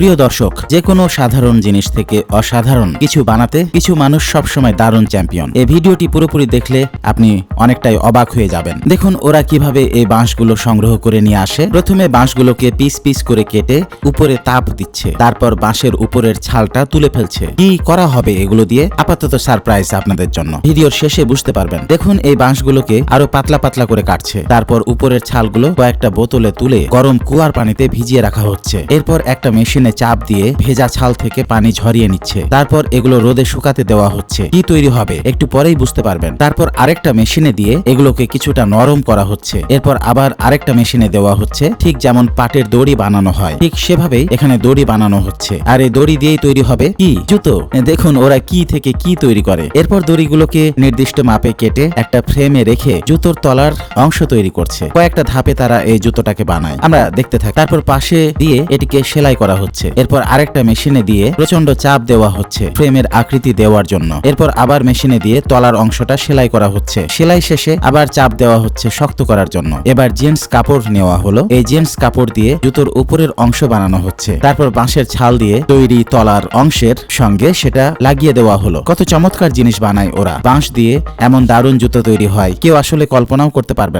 প্রিয় দর্শক যে কোনো সাধারণ জিনিস থেকে অসাধারণ কিছু বানাতে কিছু মানুষ সবসময় দারুণ চ্যাম্পিয়ন। এই ভিডিওটি পুরোপুরি দেখলে আপনি অনেকটাই অবাক হয়ে যাবেন। দেখুন ওরা কীভাবে এই বাঁশগুলো সংগ্রহ করে নিয়ে আসে। প্রথমে বাঁশগুলোকে পিস পিস করে কেটে উপরে তাপ দিচ্ছে। তারপর বাঁশের উপরের ছালটা তুলে ফেলছে। কি করা হবে এগুলো দিয়ে? আপাতত সারপ্রাইজ আপনাদের জন্য। ভিডিওর শেষে বুঝতে পারবেন। দেখুন এই বাঁশগুলোকে আরও পাতলা পাতলা করে কাটছে। তারপর উপরের ছালগুলো কয়েকটা বোতলে তুলে গরম কুয়ার পানিতে ভিজিয়ে রাখা হচ্ছে। এরপর একটা মেশিনে চাপ দিয়ে ভেজা ছাল থেকে পানি ঝরিয়ে নিচ্ছে। তারপর এগুলো রোদে শুকাতে দেওয়া হচ্ছে। কি তৈরি হবে? একটু পরেই বুঝতে পারবেন। তারপর আরেকটা মেশিনে দিয়ে এগুলোকে কিছুটা নরম করা হচ্ছে। এরপর আবার আরেকটা মেশিনে দেওয়া হচ্ছে। ঠিক যেমন পাটের দড়ি বানানো হয়, ঠিক সেভাবেই এখানে দড়ি বানানো হচ্ছে। আর এই দড়ি দিয়েই তৈরি হবে কি? জুতো। দেখুন, ওরা কি থেকে কি তৈরি করে। এরপর দড়িগুলোকে নির্দিষ্ট মাপে কেটে একটা ফ্রেমে রেখে জুতোর তলার অংশ তৈরি করছে। কয়েকটা ধাপে তারা এই জুতোটাকে বানায়। আমরা দেখতে থাকি। তারপর পাশে দিয়ে এটিকে সেলাই করা হচ্ছে। এরপর আরেকটা মেশিনে দিয়ে প্রচণ্ড চাপ দেওয়া হচ্ছে ফ্রেমের আকৃতি দেওয়ার জন্য। এরপর আবার মেশিনে দিয়ে তলার অংশটা সেলাই করা হচ্ছে। সেলাই শেষে আবার চাপ দেওয়া হচ্ছে শক্ত করার জন্য। এবার জিন্স কাপড় নেওয়া হলো। এই জিন্স কাপড় দিয়ে জুতোর উপরের অংশ বানানো হচ্ছে। তারপর বাঁশের ছাল দিয়ে তৈরি তলার অংশের সঙ্গে সেটা লাগিয়ে দেওয়া হলো। কত চমৎকার জিনিস বানায় ওরা। বাঁশ দিয়ে এমন দারুণ জুতো তৈরি হয়। কেউ আসলে কল্পনাও করতে পারবে না।